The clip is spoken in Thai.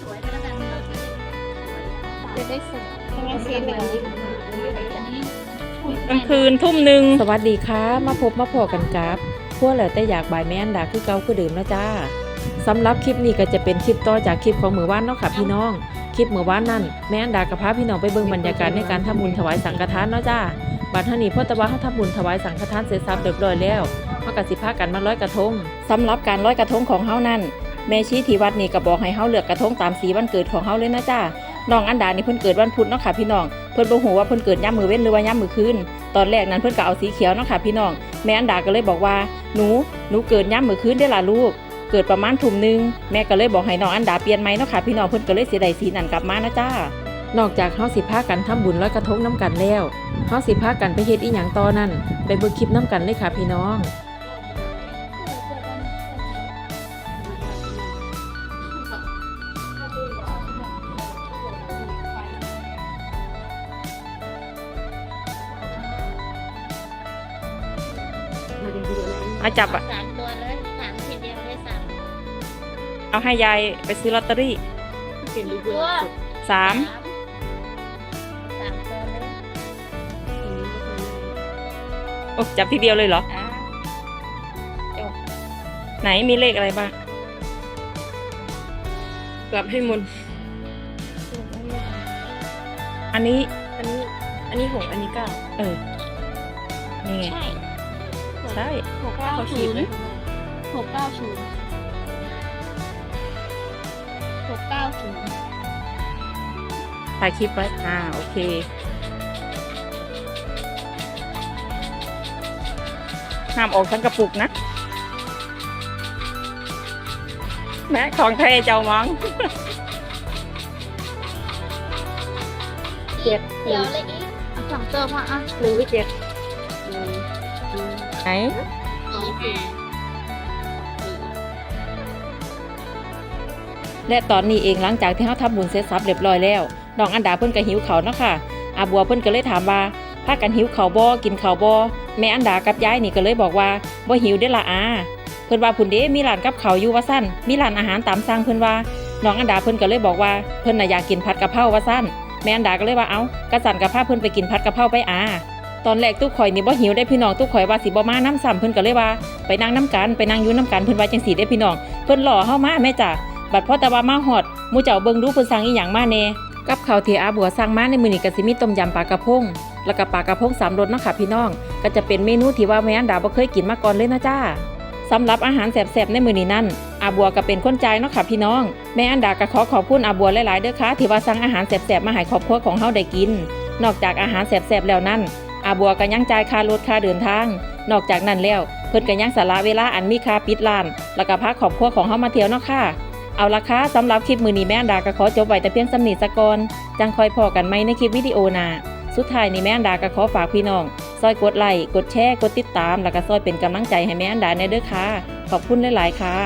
สวยๆก็แล้วกันเราจะได้สวยจะได้สวยอันนี้อันนี้กลางคืนทุ่มหนึ่งสวัสดีค่ะ มาพบมาพอกันครับพวกแล้วแต่อยากบายแม่นดาคือเก่าคือเดิมแล้วจ้าสำหรับคลิปนี้ก็จะเป็นคลิปต่อจากคลิปของมือว่านเนาะค่ะพี่น้อง คลิปมือว่านนั่นแม่นดากับพาพี่น้องไปเบิ่งบรรยากาศในการทำบุญถวายสังฆทานเนาะจ้าบัดเท่านี้พ่อตะวันเขาทำบุญถวายสังฆทานเสร็จสับเรียบร้อยแล้วเขากสิพากันมาร้อยกระทงสำหรับการร้อยกระทงของเฮานั่น แม่ชี้ที่วัดนี่ก็บอกให้เฮาเลือกกระทงตามสีวันเกิดของเฮาเลยนะจ้าน้องอันดานี่เพิ่นเกิดวันพุธเนาะค่ะพี่น้อง เพิ่นบ่ฮู้ว่าเพิ่นเกิดยามมื้อเว้นหรือว่ายามมื้อคืน ตอนแรกนั้นเพื่อนก็เอาสีเขียวเนาะค่ะพี่น้อง แม่อันดาก็เลยบอกว่า หนู หนูเกิดย่ำมือคืนได้ล่ะลูก เกิดประมาณทุ่มหนึง แม่ก็เลยบอกให้น้องอันดาเปลี่ยนไหมเนาะค่ะพี่น้อง เพื่อนก็เลยเสียดายสีนั่นกลับมานะจ้า นอกจากเฮาสิพากันทำบุญลอยกระทงน้ำกันแล้วเฮาสิพากันไปเฮ็ดอีหยังต่อนั่นไปเบิ่งคลิปน้ำกันเลยค่ะพี่น้อง มาจับอะ สามตัวเลยสามทีเดียวเลยสามเอาให้ยายไปซื้อลอตเตอรี่ตัวสามสามตัวเลยโอ้จับทีเดียวเลยเหรอ อ่าไหนมีเลขอะไรบ้าง กลับให้หมดอันนี้ อันนี้ อันนี้หกอันนี้เก้าเออ นี่ไง ใช่ ใช่หกเก้าเขาขีศูดนไหมย์หกเก้าศูนย์หกเก้าศูนย์ถ่ายคลิปไว้อ่าโอเคห้ามออกทั้งกระปุกนะ แม่ของใครเจ้ามังเจ็ดเดี๋ยวเลยอีกเอาสองตัวพออะหนึ่งวิเจ็ด ไหนสองห้าและตอนนี้เองหลังจากที่เฮาทำบุญเสร็จสับเรียบร้อยแล้วน้องอันดาเพิ่นก็หิวข้าวเนาะค่ะอาบัวเพิ่นก็เลยถามว่าพากันหิวข้าวบ่กินข้าวบ่แม่อันดากับยายนี่ก็เลยบอกว่าบ่หิวเด้อล่ะอาเพิ่นว่าพุ่นเด้มีร้านกับข้าวอยู่ว่าซั่นมีร้านอาหารตามสั่งเพิ่นว่าน้องอันดาเพิ่นก็เลยบอกว่าเพิ่นน่ะอยากกินผัดกะเพราว่าซั่นแม่อันดาก็เลยว่าเอ้ากระสันกะพาเพิ่นไปกินผัดกะเพราไปอา ตอนแรกตุ๊กข่อยนี่บ่หิวได้พี่น้องตุ๊กข่อยว่าสิบ่มาน้ำซ้ำเพิ่นก็เลยว่าไปนั่งน้ำกันไปนั่งอยู่น้ำกันเพิ่นว่าจังซี่เด้พี่น้องเพิ่นหล่อเฮามาแม่จ้ะบัดพ่อตะวามาฮอดมูเจ้าเบิ่งดูเพิ่นสั่งอีหยังมาแน่กับข้าวทีอาบัวสั่งมาในมื้อนี้ก็สิมีต้มยำปลากระพงแล้วก็ปลากระพงสามรสเนาะค่ะพี่น้อง ก็จะเป็นเมนูที่ว่าแม่อันดาบ่เคยกินมาก่อนเลยนะจ้าสำหรับอาหารแซ่บๆในมื้อนี้นั่นอาบัวก็เป็นคนใจเนาะค่ะพี่น้อง แม่อันดาก็ขอขอบคุณอาบัวหลายๆเด้อค่ะที่ว่าสั่งอาหารแซ่บๆมาให้ครอบครัวของเฮาได้กิน นอกจากอาหารแซ่บๆแล้วนั่น อาบัวก็ยังจ่ายค่ารถค่าเดินทาง นอกจากนั้นแล้ว เพิ่นก็ยังสละเวลาอันมีค่าปิดร้าน แล้วก็พาครอบครัวของเฮามาเที่ยวเนาะค่ะ เอาละค่ะสำหรับคลิปมือนี้แม่อันดาก็ขอจบไว้แต่เพียงสำนีสะกอนจังคอยพอกันไหมในคลิปวิดีโอหน้าสุดท้ายนี้แม่อันดาก็ขอฝากพี่น้องซอยกดไลค์กดแชร์กดติดตาม แล้วก็ซอยเป็นกำลังใจให้แม่อันดาในเด้อค่ะขอบคุณหลายๆค่ะ